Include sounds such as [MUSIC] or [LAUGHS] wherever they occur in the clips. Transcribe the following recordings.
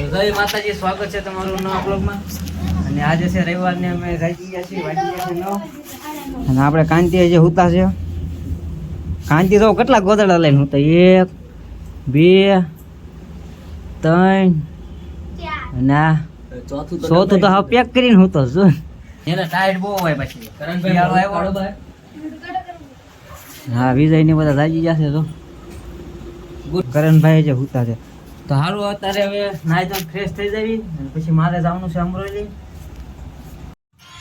જય માતાજી સ્વાગત છે તમારું નવા બ્લોગમાં અને આજે છે રવિવારને અમે જાગી ગયા છીએ વાગી ગયા છે નવ. અને આપણે કાંતિ જે હુતા છે કાંતિ તો કેટલા ગોદડા લઈને હુતા? એક બે ત્રણ અને આ ચોથું તો હવે પેક કરીને હુતો છું. એને ટાયર બહુ હોય પછી. હા વિજય ને બધા જાગી છે તો. કરણભાઈ જે હુતા છે તો હારું અત્યારે હવે નાઈ ધોઈને ફ્રેશ થઈ જવી અને પછી મારે જવાનું છે અમરોલી.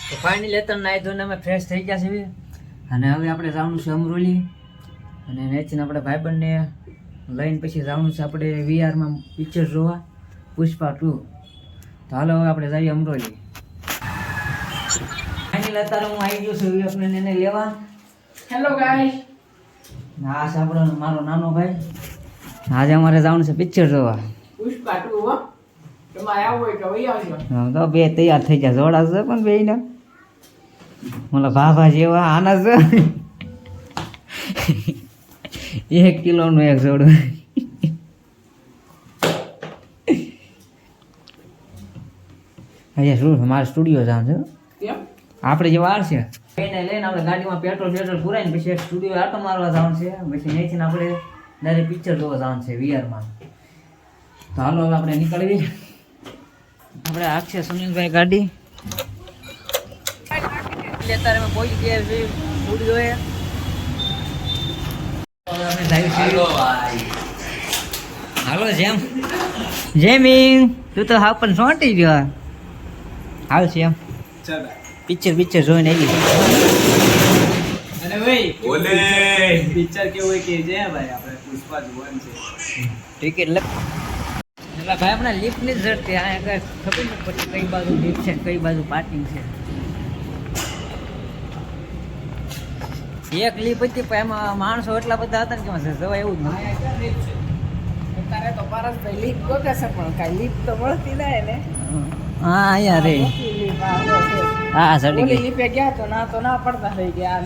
તો ફાઇનલી અત્યારે નાઈ ધોઈને અમે ફ્રેશ થઈ ગયા છીએ. અને હવે આપણે જવાનું છે અમરોલી. અને નેચીને આપણે ભાઈબંધને લઈને પછી જવાનું છે આપણે વીઆરમાં પિક્ચર જોવા પુષ્પા ટુ. તો હાલો હવે આપણે જઈએ અમરોલી. ફાઇનલી અત્યારે હું આવી ગયો છું વિવેકને એને લેવા. હેલો ગાઈસ આ છે આપણો મારો નાનો ભાઈ. આજે અમારે જવાનું છે પિક્ચર જોવા. તો બે તૈયાર થઈ ગયા. જોડાશે પણ બે ને મતલબ ભાભા જેવા આના છે. એક કિલોનું એક જોડું. અહીંયા શું મારે સ્ટુડિયો જામ છે? આપણે જે વાર છે. લઈને આપણે ગાડીમાં પેટ્રોલ પેટ્રોલ પુરાઈને પછી સ્ટુડિયો આટો મારવા જવાનું છે. પછી અહીંથી આપણે ડાયરેક્ટ પિક્ચર જોવા જવાનું છે વીઆરમાં તો હાલો હવે આપણે નીકળવી આપણે આખશે સુનિલભાઈ ગાડી. અત્યારે અમે પહોંચી ગયા જઈએ. હાલો જેમ. જેમિંગ તું તો હા પણ સોંટી ગયો. હાલ છે એમ. પિક્ચર પિક્ચર જોઈને આવી અને ભાઈ ઓલે પિક્ચર કેવું કે જે ભાઈ આપણે પુષ્પા જોવાનું છે ટિકિટ લખ એટલે ભાઈ હમણાં લિફ્ટની જ જડતી અહીંયા આગળ ખબર નથી પડતી કઈ બાજુ લિફ્ટ છે કઈ બાજુ પાર્કિંગ છે. એક લિફ્ટ હતી પણ એમાં માણસો એટલા બધા હતા ને કે જવાય એવું જ નહીં અત્યારે તો પારસભાઈ લીપ ગોતે છે પણ કાંઈ લીપ તો મળતી ના ને હા અહીંયા રે. લીપ આ. હા ગઈ લીપે ગયા તો ના તો ના પડતા થઈ ગયા આ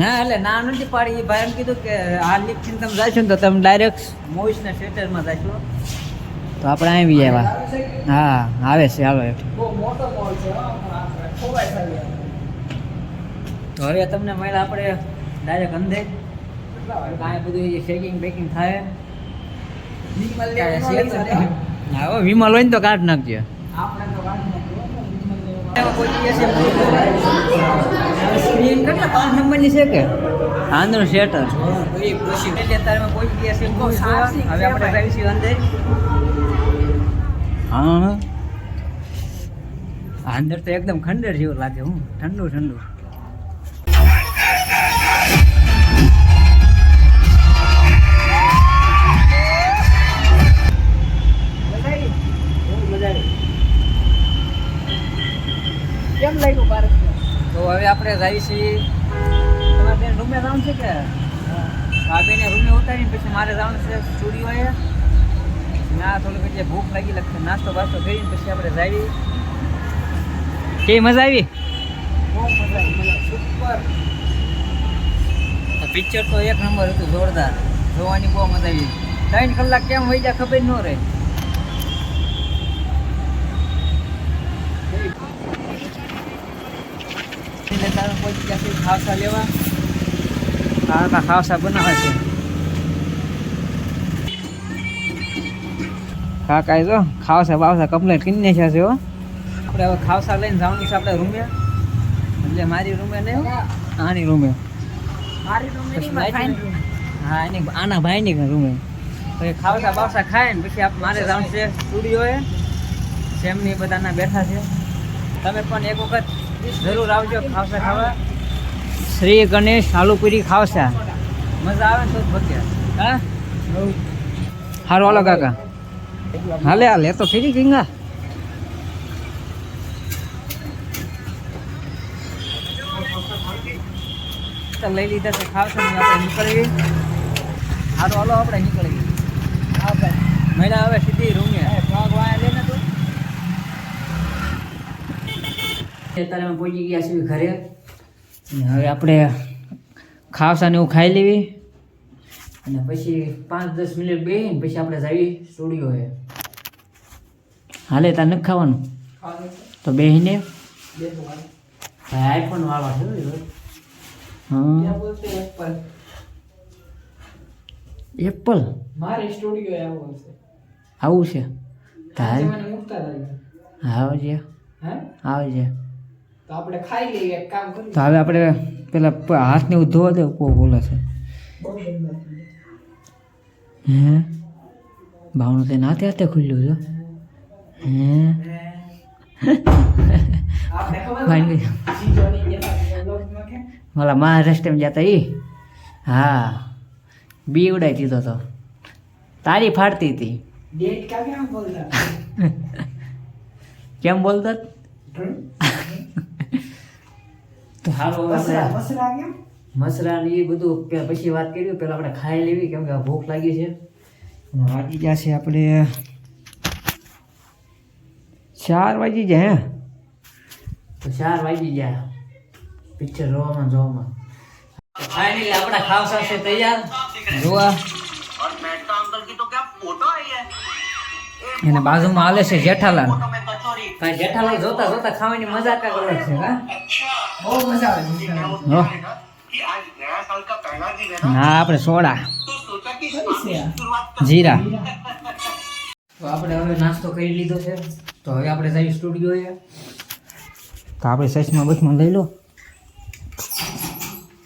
ના એટલે ના નથી પાડી. એ ભાઈ એમ કીધું કે આ લિફ્ટથી તમે જાશો ને તો તમે ડાયરેક્ટ મોઈસના થિયેટરમાં જાશો. તો આપણે આવી આવ્યા. આવે હા આવે. છે આવે. તો હવે તમને મળ્યા આપણે ડાયરેક્ટ અંધે? કાંઈ બધું શેકિંગ બેકિંગ થાય. વિમલ હોય ને તો કાઢ નાખજો. આપણે તો વાત નથી હો, વિમલ લેવાનો. સ્ક્રીન કેટલા પાંચ નંબરની છે કે આંધળું શેટર હવે આપણે છીએ અંદર હા. અંદર તો એકદમ ખંડેર જેવું લાગે, હું. ઠંડુ ઠંડુ. હવે આપણે જાય છીએ. તમારે રૂમે જવાનું છે કે? ભાભીને રૂમે ઉતારીને પછી મારે જવાનું છે સ્ટુડિયોએ. ના, થોડીક જે ભૂખ લાગી લખે નાસ્તો બાસ્તો કરીને પછી આપણે જાવી કે મજા આવી? બહુ મજા આવી સુપર. પિક્ચર તો એક નંબર હતું, જોરદાર. જોવાની બહુ મજા આવી. ત્રણ કલાક કેમ વહી જાય ખબર ન રહે. એટલે તારે ગયા છીએ ખાવસા લેવા? કાકા ખાવસા બનાવે છે. કાકા જો ખાવસા બાવસા કમ્પ્લેટ કરી નાખ્યા છે હો. આપણે હવે ખાવસા લઈને જવાનું છે આપણે રૂમે. એટલે મારી રૂમે નહીં આની રૂમે. હા એની આના ભાઈની રૂમે. પછી ખાવસા બાવસા ખાય ને પછી મારે જવાનું છે સ્ટુડિયોએ સેમની બધાના બેઠા છે. તમે પણ એક વખત જરૂર આવજો ખાવસા ખાવા. શ્રી ગણેશ આલુપુરી ખાવસા મજા આવે ને તો જ ભગે હા? સારું હાલો કાકા. હાલે હાલે એ તો ફેરી ગંગા તો લઈ લીધા છે ખાવસા ને આપણે નીકળવી સારું હાલો આપણે નીકળવી હા ભાઈ મહિના હવે સીધી રૂમે પગ વાયા લે ને તું અત્યારે અમે પહોંચી ગયા છીએ ઘરે. અને હવે આપણે ખાવસા ને એવું ખાઈ લેવી. અને પછી પાંચ દસ મિનિટ બેહીને પછી આપણે જાવી સ્ટુડિયો સ્ટુડિયોએ હાલે તાર નથી ખાવાનું? તો બેહીને? બેસવાનું. આઈફોન વાળવા છે હા એપલ. મારે સ્ટુડિયો આવું છે આવું છે? તારે? આવજે. હે? આવજે. તો આપણે ખાઈ લઈએ એક કામ કરીએ. હવે આપણે પેલા હાથને એવું ધોવા દે કો બોલે છે. હે? ભાવનું તે નાતે હાથે ખુલ્યું છે. હે? મારા મહારાષ્ટ્રમાં જતા ઈ? હા. બી ઉડાઈ દીધો તો. તારી ફાડતી હતી. [LAUGHS] કેમ બોલતા? કેમ બોલતા? હાલો મસરા ને એ બધું પછી વાત કરી પેલા આપણે ખાઈ લેવી કેમ કે ભૂખ લાગી છે. વાગી છે આપણે? ચાર વાગી ગયા તો ચાર વાગી ગયા. પિક્ચર જોવામાં જોવામાં. ફાઇનલી આપણા ખાવ છે તૈયાર. જોવા. એને બાજુમાં આલે છે જેઠાલાલ. કાંઈ જેઠાલાલ જોતા જોતા ખાવાની મજા કાંઈક અલગ છે હા? બહુ મજા આવે ના આપણે સોડા. જીરા. તો આપણે હવે નાસ્તો કરી લીધો છે. તો હવે આપણે જઈએ સ્ટુડિયો તો આપણે સચમાં બસમાં લઈ લો.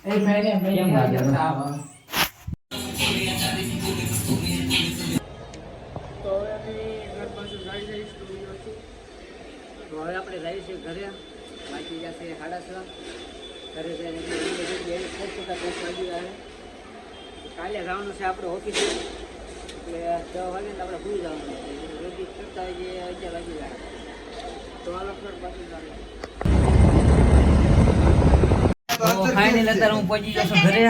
હવે તો આપણે જઈએ છીએ ઘરે. બાકી જશે સાડા છ. ઘરે જઈને પહોંચતા પહોંચવા આવે કાલે જવાનું છે આપણે ઓફિસે. એટલે છ વાગે ને આપણે ભૂલી જવાનું રોજી કરતા જે અગિયાર વાગી જાય. તો આ લોકો ફાઇનલ અત્યારે હું પહોંચી જશું ઘરે.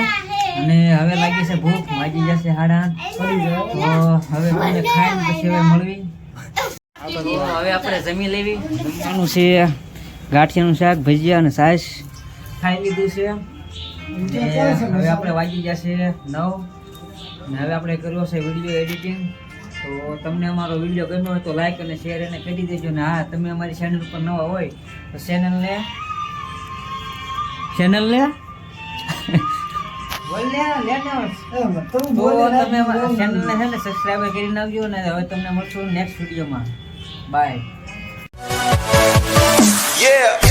અને હવે લાગી છે ભૂખ વાગી જશે હાડા. આઠ. તો હવે હવે મળવી. આપણે જમી લેવી. છે. ગાંઠિયાનું શાક ભજીયા અને છાશ ખાઈ લીધું છે. હવે આપણે વાગી જશે નવ. અને હવે આપણે કર્યો છે વીડિયો એડિટિંગ તો તમને અમારો વીડિયો ગમ્યો હોય તો લાઈક અને શેર એને કરી દેજો. ને હા તમે અમારી ચેનલ પર નવા હોય તો ચેનલને ચેનલને ને ના, તમે ચેનલને છે ને સબસ્ક્રાઇબ કરી નાખજો ને હવે તમને મળશું નેક્સ્ટ વિડીયોમાં. Bye Yeah.